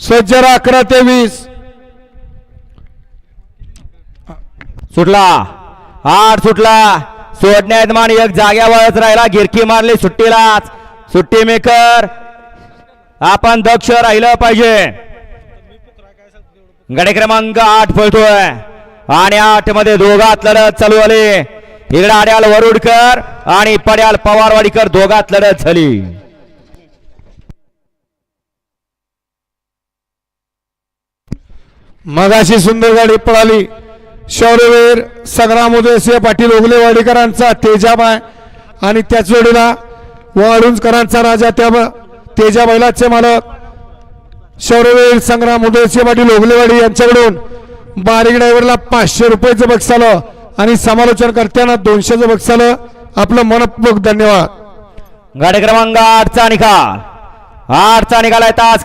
सज्जर अकरा ते वीस. सुटला. आठ सुटला. सोडण्यात मान एक जाग्यावरच राहिला. गिरकी मारली सुट्टीलाच. सुट्टी मेकर. आपण दक्ष राहिलं पाहिजे. गडे क्रमांक आठ पळतोय. आणि आठमध्ये दोघात लढत चालू आली इकडे आड्याल वरुडकर आणि पड्याल पवारवाडीकर दोघात लढत झाली. मगाशी सुंदर गाडी पळाली. शौर्यवीर संग्राम उदयसिंह पाटील ओगलेवाडीकरांचा तेजाबाय आणि त्याच जोडीला वाळुंजकरांचा राजा त्या तेजाबाईलाचे तेजा बैलाचे मालक. शौर्यवीर संग्राम उदयसिंह पाटील ओगलेवाडी यांच्याकडून बारीक ड्रायव्हरला पाचशे रुपयाचं बक्षालं आणि समालोचन करताना दोनशेचं बक्षालं आपलं मनपूर्वक धन्यवाद. गाडी क्रमांक आठचा निकाल. आठचा निकाल आहे तास